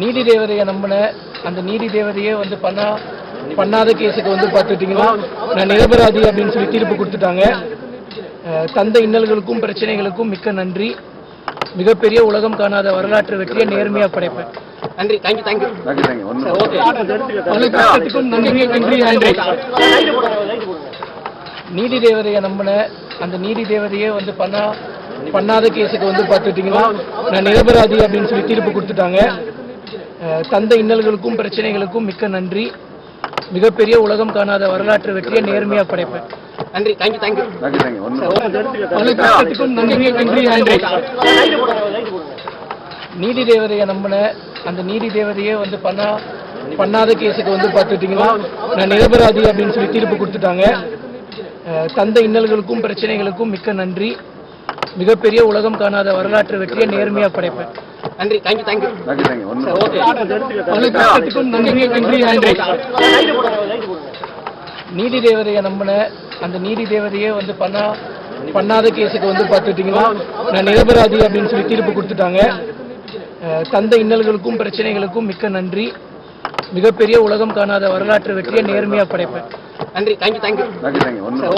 நீதி தேவதையை நம்பின அந்த நீதி தேவதையே வந்து பண்ணா பண்ணாத கேஸுக்கு வந்து பார்த்துட்டீங்கன்னா நான் நிரபராதி அப்படின்னு சொல்லி தீர்ப்பு கொடுத்துட்டாங்க. தந்த இன்னல்களுக்கும் பிரச்சனைகளுக்கும் மிக்க நன்றி. மிகப்பெரிய உலகம் காணாத வரலாற்று வெற்றியை நேர்மையா படைப்பேன். நன்றி. தேங்க்யூ தேங்க்யூ நன்றி. நன்றி நன்றி நீதி தேவதையை நம்பின அந்த நீதி தேவதையே வந்து பண்ணா பண்ணாத கேஸுக்கு வந்து பார்த்துட்டீங்கன்னா நான் நிரபராதி அப்படின்னு சொல்லி தீர்ப்பு கொடுத்துட்டாங்க. தந்த இன்னல்களுக்கும் பிரச்சனைகளுக்கும் மிக்க நன்றி. மிகப்பெரிய உலகம் காணாத வரலாற்று வெற்றியை நேர்மையா படைப்பேன். நன்றி. தேங்க்யூ தேங்க்யூ பல கஷ்டத்துக்கும் நன்றி. நன்றி நன்றி நீதி தேவதையை நம்பின அந்த நீதி தேவதையே வந்து பண்ணா பண்ணாத கேஸுக்கு வந்து பார்த்துட்டீங்கன்னா நான் நிரபராதி அப்படின்னு சொல்லி தீர்ப்பு கொடுத்துட்டாங்க. தந்த இன்னல்களுக்கும் பிரச்சனைகளுக்கும் மிக்க நன்றி. மிகப்பெரிய உலகம் காணாத வரலாற்று வெற்றியை நேர்மையா படைப்பேன். நன்றி. தேங்க்யூ தேங்க்யூ நன்றி நன்றி நன்றி. நீதி தேவதையை நம்பின அந்த நீதி தேவதையே வந்து பண்ணா பண்ணாத கேஸுக்கு வந்து பார்த்துட்டீங்கன்னா நான் நிரபராதி அப்படின்னு சொல்லி தீர்ப்பு கொடுத்துட்டாங்க. தந்த இன்னல்களுக்கும் பிரச்சனைகளுக்கும் மிக்க நன்றி. மிகப்பெரிய உலகம் காணாத வரலாற்று வெற்றியை நேர்மையா படைப்பேன். நன்றி. Thank you thank you